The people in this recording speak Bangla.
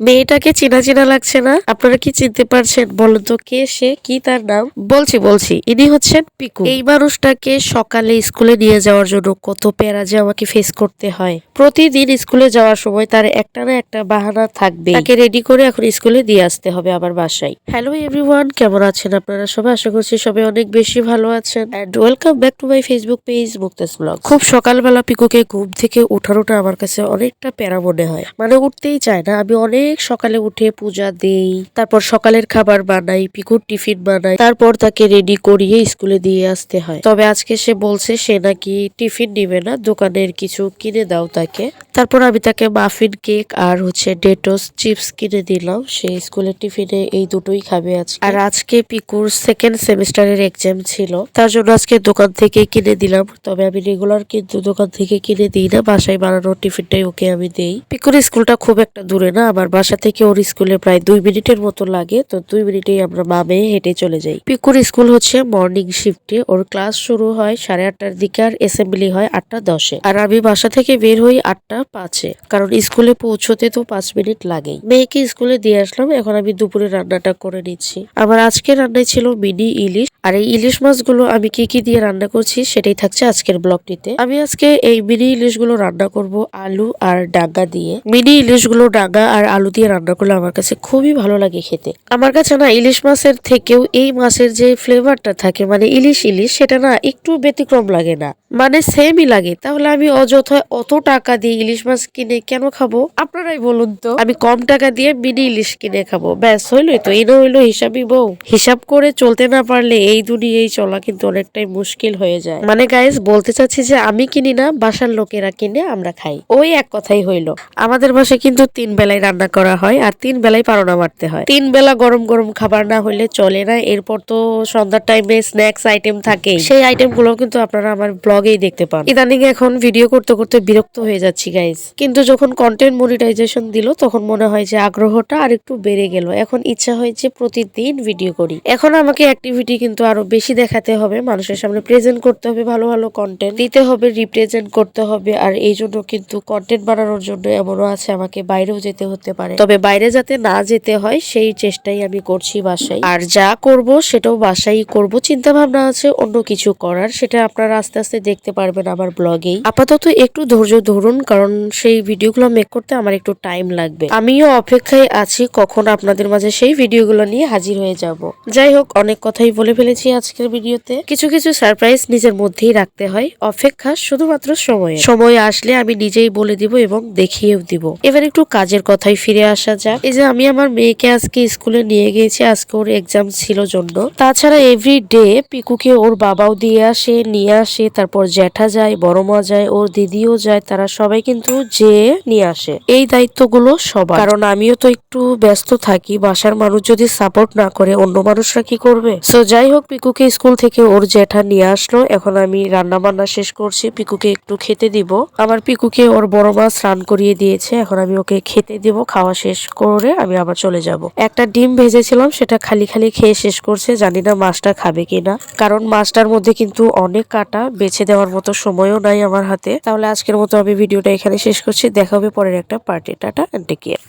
মেয়েটাকে চেনা চেনা লাগছে না? আপনারা কি চিনতে পারছেন বলুন তো কে সে, কি তার নাম? বলছি বলছি, ইনি হচ্ছেন পিকু। এই মানুষটাকে সকালে স্কুলে নিয়ে যাওয়ার জন্য কত প্যারা যে আমাকে ফেস করতে হয়। প্রতিদিন স্কুলে যাওয়ার সময় তার একটা না একটা বাহানা থাকবে তাকে রেডি করে এখন স্কুলে দিয়ে আসতে হবে আমার বাসায়। হ্যালো এভরিওয়ান কেমন আছেন আপনারা সবাই? আশা করছি সবাই অনেক বেশি ভালো আছেন। And welcome back to my Facebook page Mukta's blog খুব সকালবেলা পিকুকে ঘুম থেকে উঠানোটা আমার কাছে অনেকটা প্যারা মনে হয়। মানে উঠতেই চায় না, আমি অনেক সকালে উঠে পূজা দেই, তারপর সকালের খাবার বানাই, পিকুর টিফিন বানাই, তারপর তাকে রেডি করিয়ে স্কুলে দিয়ে আসতে হয়। তবে আজকে সে বলছে সে নাকি টিফিন নিবে না, দোকানের কিছু কিনে দাও তাকে। তারপর আমি তাকে মাফিন কেক আর হচ্ছে ডেটোস চিপস কিনে দিলাম। সে স্কুলের টিফিনে এই দুটোই খাবে আজকে। আর আজকে পিকুর সেকেন্ড সেমিস্টারের এক্সাম ছিল, তার জন্য আজকে দোকান থেকে কিনে দিলাম। তবে আমি রেগুলার কিন্তু দোকান থেকে কিনে দিই না, বাসায় বানানো টিফিনটাই ওকে আমি দেই। পিকুর স্কুলটা খুব একটা দূরে না আমার বাসা থেকে ওর স্কুলে প্রায় দুই মিনিটের মতো লাগে, তো দুই মিনিটেই আমরা মামে হেঁটে চলে যাই। পিকুর স্কুল হচ্ছে মর্নিং শিফটে ওর ক্লাস শুরু হয় সাড়ে আটটার দিকে আর অ্যাসেম্বলি হয় আটটা দশে। আর আমি বাসা থেকে বের হই আটটা পাঁচে। কারণ স্কুলে পৌঁছতে তো পাঁচ মিনিট লাগেই। মেয়েকে স্কুলে দিয়ে আসলাম, এখন আমি দুপুরে রান্নাটা করে নিচ্ছি। আমার আজকে রান্নায় ছিল মিনি ইলিশ। আর এই ইলিশ মাছগুলো আমি কি কি দিয়ে রান্না করছি সেটাই থাকছে আজকের ব্লগটিতে। আমি আজকে এই মিনি ইলিশগুলো রান্না করব আলু আর ডাঙ্গা দিয়ে। মিনি ইলিশগুলো ডাঙ্গা আর আলু দিয়ে রান্না করলে আমার কাছে খুবই ভালো লাগে খেতে। আমার কাছে না ইলিশ মাছের থেকেও এই মাছের যে ফ্লেভারটা থাকে মানে ইলিশ ইলিশ সেটা না একটু ব্যতিক্রম লাগে না। মানে সেমই লাগে। তাহলে আমি অযথা অত টাকা দিয়ে ইলিশ মাছ কিনে কেন খাব? আপনারাই বলুন তো। আমি কম টাকা দিয়ে মিনি ইলিশ কিনে খাব। ব্যাস হইলোই তো এনে হইল হিসাবই বউ। হিসাব করে চলতে না পারলে এই দুনিয়ায় চলা কিন্তু অনেকটাই মুশকিল হয়ে যায়। মানে গাইস বলতে চাচ্ছি যে আমি কিনি না বাসার লোকেরা কিনে আমরা খাই। ওই এক কথাই হইল। আমাদের বাসায় কিন্তু তিন বেলায় রান্না করা হয় আর তিন বেলায় পারোনা মারতে হয়। তিন বেলা গরম গরম খাবার না হলে চলে না। এরপর তো সন্ধ্যার টাইমে স্ন্যাক্স আইটেম থাকে সেই আইটেমগুলো কিন্তু আপনারা আমার ব্লগেই দেখতে পান। ইদানিং এখন ভিডিও করতে করতে বিরক্ত হয়ে যাচ্ছি গাইজ কিন্তু যখন কন্টেন্ট মনিটাইজেশন দিল, তখন মনে হয় যে আগ্রহটা আর একটু বেড়ে গেল। এখন ইচ্ছা হয়েছে প্রতিদিন ভিডিও করি। এখন আমাকে অ্যাক্টিভিটি কিন্তু আরও বেশি দেখাতে হবে। মানুষের সামনে প্রেজেন্ট করতে হবে ভালো ভালো কন্টেন্ট দিতে হবে রিপ্রেজেন্ট করতে হবে। আর এই জন্য কিন্তু কন্টেন্ট বানানোর জন্য এমনও আছে, আমাকে বাইরেও যেতে হতে পারে। তবে বাইরে যাতে না যেতে হয়, সেই চেষ্টাই আমি করছি বাসায়। আর যা করব সেটাও বাসায় করব। চিন্তা ভাবনা আছে, অন্য কিছু করার, সেটা আপনারা আস্তে আস্তে দেখতে পারবেন আমার ব্লগেই। আপাতত একটু ধৈর্য ধরুন, কারণ সেই ভিডিওগুলো মেক করতে আমার একটু টাইম লাগবে। আমিও অপেক্ষায় আছি, কখন আপনাদের মাঝে সেই ভিডিওগুলো নিয়ে হাজির হয়ে যাব। যাই হোক, অনেক কথাই বলে ফেলেছি আজকের ভিডিওতে। কিছু কিছু সারপ্রাইজ নিজের মধ্যেই রাখতে হয়। অপেক্ষা শুধুমাত্র সময় সময় আসলে আমি নিজেই বলে দিব এবং দেখিয়েও দিব। এবার একটু কাজের কথাই ফিরে আসা যাক। এই যে আমি আমার মেয়েকে আজকে স্কুলে নিয়ে গিয়েছি, আজকে ওর এক্সাম ছিল জন্য। তাছাড়া এভরি ডে পিকুকে ওর বাবাও দিয়ে আসে, নিয়ে আসে, তারপর জ্যাঠা যায় বড় মা যায়, ওর দিদিও যায়, তারা সবাই কিন্তু যে নিয়ে আসে। এই দায়িত্বগুলো সবার। কারণ আমিও তো একটু ব্যস্ত থাকি, বাসার মানুষ যদি সাপোর্ট না করে, অন্য মানুষরা কি করবে? সো যাই হোক, পিকুকে স্কুল থেকে ওর জ্যাঠা নিয়ে আসলো। এখন আমি রান্না বান্না শেষ করছি, পিকুকে একটু খেতে দিব। আমার পিকুকে ওর বড় মা স্নান করিয়ে দিয়েছে, এখন আমি ওকে খেতে দিব, খাওয়া শেষ করে আমি আবার চলে যাব। একটা ডিম ভেজেছিলাম, সেটা খালি খালি খেয়ে শেষ করছে, জানি না মাছটা খাবে কিনা। কারণ মাছটার মধ্যে কিন্তু অনেক কাটা, বেছে দেওয়ার মতো সময়ও নাই আমার হাতে। তাহলে আজকের মতো আমি ভিডিওটা এখানে শেষ করছি। দেখা হবে পরের একটা পার্টি। Tata care